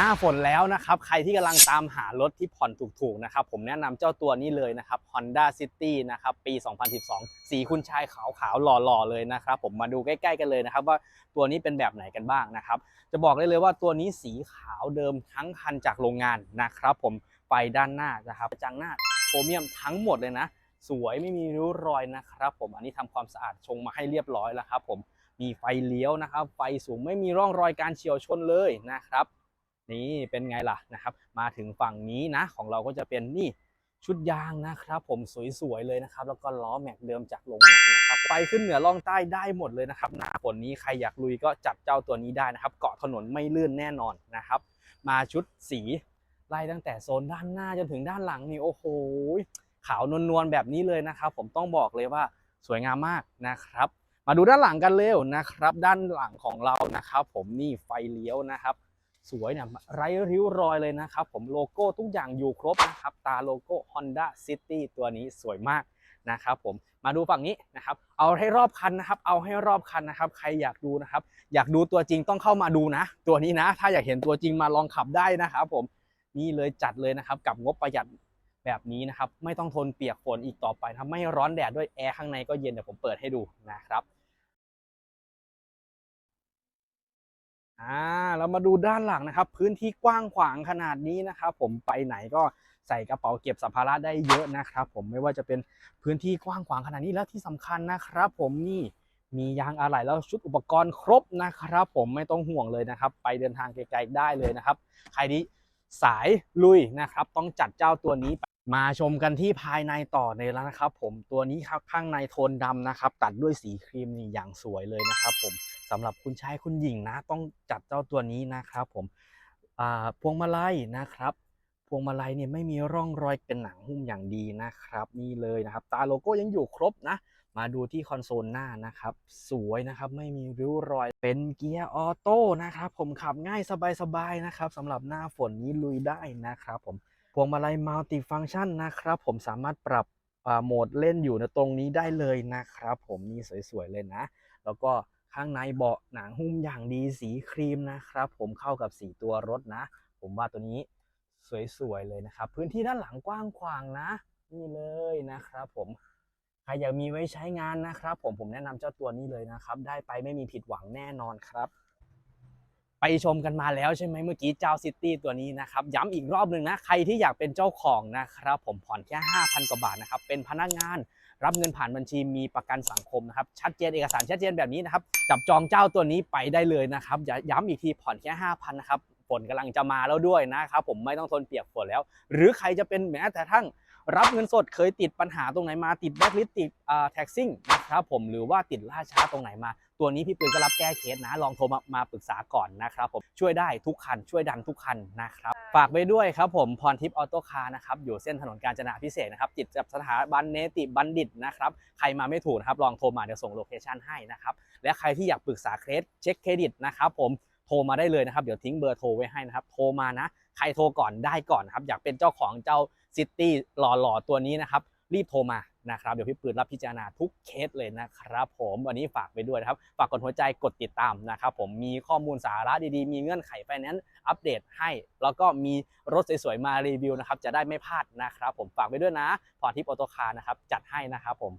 หน้าฝนแล้วนะครับ ใครที่กำลังตามหารถที่ผ่อนถูกๆนะครับ ผมแนะนำเจ้าตัวนี้เลยนะครับ Honda City นะครับ ปี 2012 สีคุณชายขาวๆ หล่อๆ เลยนะครับ ผมมาดูใกล้ๆกันเลยนะครับ ว่าตัวนี้เป็นแบบไหนกันบ้างนะครับ จะบอกได้เลยว่าตัวนี้สีขาวเดิมทั้งคันจากโรงงานนะครับ ผมไฟด้านหน้านะครับจังหน้าโครเมียมทั้งหมดเลยนะ สวยไม่มีริ้วรอยนะครับ ผมอันนี้ทำความสะอาดชงมาให้เรียบร้อยแล้วครับ ผมมีไฟเลี้ยวนะครับ ไฟสูงไม่มีร่องรอยการเฉียวชนเลยนะครับ นี่เป็นไงล่ะนะครับ มาถึงฝั่งนี้นะของเราก็จะเป็นนี่ชุดยางนะครับผมสวยๆเลยนะครับ แล้วก็ล้อแม็กเดิมจากโรงงานนะครับไปขึ้นเหนือล่องใต้ได้หมดเลยนะครับหน้าฝนนี้ใครอยากลุยก็จับเจ้าตัวนี้ได้นะครับ เกาะถนนไม่ลื่นแน่นอนนะครับ มาชุดสีไล่ตั้งแต่โซนด้านหน้าจนถึงด้านหลังนี่โอ้โหขาวนวลๆแบบนี้เลยนะครับ ผมต้องบอกเลยว่าสวยงามมากนะครับ มาดูด้านหลังกันเร็วนะครับ ด้านหลังของเรานะครับ ผมนี่ไฟเลี้ยวนะครับ สวยเนี่ยไร้ริ้วรอยเลยนะครับ ผมโลโก้ทุกอย่างอยู่ครบนะครับ ตาโลโก้ Honda City ตัวนี้สวยมากนะครับผมมาดูฝั่งนี้นะครับ เอาให้รอบคันนะครับ เอาให้รอบคันนะครับ ใครอยากดูนะครับ อยากดูตัวจริงต้องเข้ามาดูนะ ตัวนี้นะ ถ้าอยากเห็นตัวจริงมาลองขับได้นะครับ ผมนี่เลยจัดเลยนะครับ กับงบประหยัดแบบนี้นะครับ ไม่ต้องทนเปียกฝนอีกต่อไปนะครับไม่ร้อนแดดด้วยแอร์ข้างในก็เย็นเดี๋ยวผมเปิดให้ดูนะครับ อ่าเรามาดูด้านหลังนะครับ พื้นที่กว้างขวางขนาดนี้นะครับ ผมไปไหนก็ใส่กระเป๋าเก็บสัมภาระได้เยอะนะครับ ผมไม่ว่าจะเป็นพื้นที่กว้างขวางขนาดนี้แล้วที่สำคัญนะครับ ผมนี่มียางอะไหล่แล้วชุดอุปกรณ์ครบนะครับ ผมไม่ต้องห่วงเลยนะครับ ไปเดินทางไกลๆได้เลยนะครับ ใครที่สายลุยนะครับ ต้องจัดเจ้าตัวนี้ไปมาชมกันที่ภายในต่อเลยแล้วนะครับ ผมตัวนี้ครับข้างในโทนดำนะครับ ตัดด้วยสีครีมนี่อย่างสวยเลยนะครับ ผม สำหรับคุณชายคุณหญิงนะ ต้องจัดเจ้าตัวนี้นะครับผมพวงมาลัยนะครับ พวงมาลัยเนี่ยไม่มีร่องรอยเป็นหนังหุ้มอย่างดีนะครับ นี่เลยนะครับ ตาโลโก้ยังอยู่ครบนะ มาดูที่คอนโซลหน้านะครับ สวยนะครับไม่มีริ้วรอยเป็นเกียร์ออโต้นะครับ ผมขับง่ายสบายๆนะครับสำหรับหน้าฝนนี้ลุยได้นะครับผมพวงมาลัยมัลติฟัง c t ชันนะครับ ผมสามารถปรับโหมดเล่นอยู่ในตรงนี้ได้เลยนะครับ ผมนี่สวยๆเลยนะ แล้วก็ ข้างในเบาะหนังหุ้มอย่างดีสีครีมนะครับ ผมเข้ากับสีตัวรถนะ ผมว่าตัวนี้สวยๆเลยนะครับ พื้นที่ด้านหลังกว้างขวางนะ นี่เลยนะครับ ผมใครอยากมีไว้ใช้งานนะครับ ผมผมแนะนำเจ้าตัวนี้เลยนะครับ ได้ไปไม่มีผิดหวังแน่นอนครับไปชมกันมาแล้วใช่ไหมเมื่อกี้เจ้าซิตี้ตัวนี้นะครับย้ำอีกรอบหนึ่งนะ ใครที่อยากเป็นเจ้าของนะครับ ผมผ่อนแค่ 5,000 กว่าบาทนะครับ เป็นพนักงาน รับเงินผ่านบัญชีมีประกันสังคมนะครับชัดเจนเอกสารชัดเจนแบบนี้นะครับจับจองเจ้าตัวนี้ไปได้เลยนะครับอย่าย้ำอีกทีผ่อนแค่5,000นะครับฝนกำลังจะมาแล้วด้วยนะครับผมไม่ต้องทนเปียกฝนแล้ว หรือใครจะเป็นแม้แต่ทั้งรับเงินสดเคยติดปัญหาตรงไหนมาติดแบ็คลิสติดอ่าแท็กซิ่งนะครับผมหรือว่าติดล่าช้าตรงไหนมา ตัวนี้พี่ปืนก็รับแก้เคสนะ ลองโทรมามาปรึกษาก่อนนะครับผมช่วยได้ทุกคันช่วยดันทุกคันนะครับ ฝากไว้ด้วยครับผมพรทิพย์ออโต้คาร์นะครับอยู่เส้นถนนกาญจนาพิเศษกนะครับติดกับสถาบันเนติบัณฑิตนะครับใครมาไม่ถูกนะครับลองโทรมาเดี๋ยวส่งโลเคชันให้นะครับและใครที่อยากปรึกษาเครดเช็คเครดิตนะครับผมโทรมาได้เลยนะครับเดี๋ยวทิ้งเบอร์โทรไว้ให้นะครับโทรมานะ ใครโทรก่อนได้ก่อนนะครับอยากเป็นเจ้าของเจ้าซิตี้หล่อๆตัวนี้นะครับรีบโทรมา นะครับเดี๋ยวพี่ปืนรับพิจารณาทุกเคสเลยนะครับ ผมวันนี้ฝากไปด้วยนะครับฝากกดหัวใจกดติดตามนะครับผมมีข้อมูลสาระดีๆ มีเงื่อนไขไฟแนนซ์อัปเดตให้ แล้วก็มีรถสวยๆมารีวิวนะครับจะได้ไม่พลาดนะครับ ผมฝากไปด้วยนะพรทิปออโตคาร์นะครับจัดให้นะครับผม